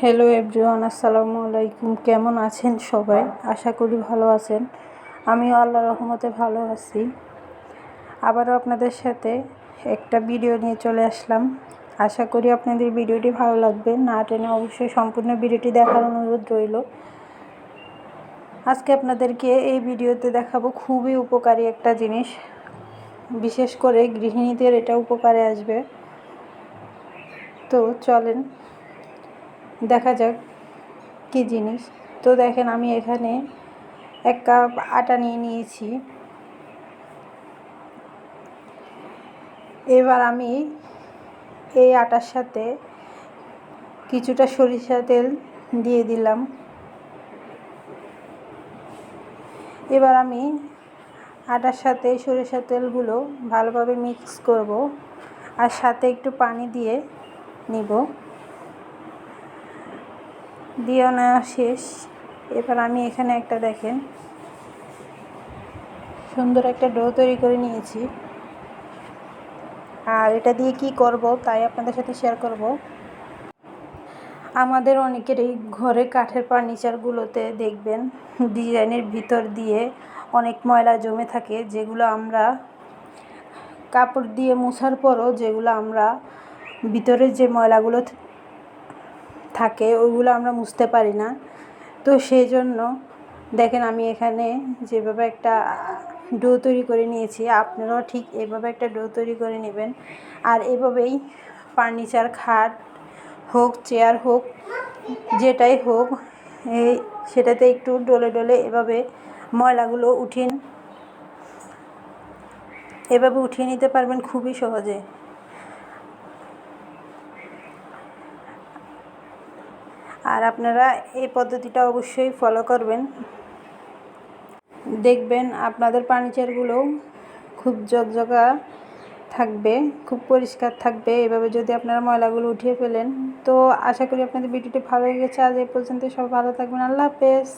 Hello everyone আসসালামু আলাইকুম। কেমন আছেন সবাই? আশা করি ভালো আছেন। আমিও আল্লাহ রহমতে ভালো আছি। আবারও আপনাদের সাথে একটা ভিডিও নিয়ে চলে আসলাম। আশা করি আপনাদের ভিডিওটি ভালো লাগবে। না টেনে অবশ্যই সম্পূর্ণ ভিডিওটি দেখার অনুরোধ রইল। আজকে আপনাদেরকে এই ভিডিওতে দেখাবো খুবই উপকারী একটা জিনিস। বিশেষ করে গৃহিণীদের এটা উপকারে আসবে। তো চলেন দেখা যাক কী জিনিস। তো দেখেন আমি এখানে এক কাপ আটা নিয়ে নিয়েছি। এবার আমি এই আটার সাথে কিছুটা সরিষা তেল দিয়ে দিলাম। এবার আমি আটার সাথে সরিষা তেলগুলো ভালোভাবে মিক্স করব আর সাথে একটু পানি দিয়ে নিব। দিয়ে নেওয়া শেষ। এবার আমি এখানে একটা দেখেন। সুন্দর একটা ডো তৈরি করে নিয়েছি। আর এটা দিয়ে কি করব, তাই আপনাদের সাথে শেয়ার করব। আমাদের অনেকেরই ঘরে কাঠের ফার্নিচারগুলোতে দেখবেন, ডিজাইনের ভিতর দিয়ে অনেক ময়লা জমে থাকে, যেগুলো আমরা কাপড় দিয়ে মোছার পরও যেগুলো আমরা ভিতরে যে ময়লাগুলো থাকে, ওইগুলো আমরা মুছতে পারি না। তো সেই জন্য দেখেন আমি এখানে যেভাবে একটা ডো তৈরি করে নিয়েছি, আপনারাও ঠিক এভাবে একটা ডো তৈরি করে নেবেন। আর এভাবেই ফার্নিচার, খাট হোক, চেয়ার হোক, যেটাই হোক, এই সেটাতে একটু ডলে ডলে এভাবে ময়লাগুলো উঠিয়ে এভাবে উঠিয়ে নিতে পারবেন খুবই সহজে। আর আপনারা এই পদ্ধতিটা অবশ্যই ফলো করবেন। দেখবেন আপনাদের ফার্নিচারগুলো খুব জগজগা থাকবে, খুব পরিষ্কার থাকবে। এভাবে যদি আপনারা ময়লাগুলো উঠিয়ে ফেলেন, তো আশা করি আপনাদের ভিডিওটি ভালো লেগেছে। আজ এই পর্যন্ত সব ভালো থাকবেন। আল্লাহ হাফেজ।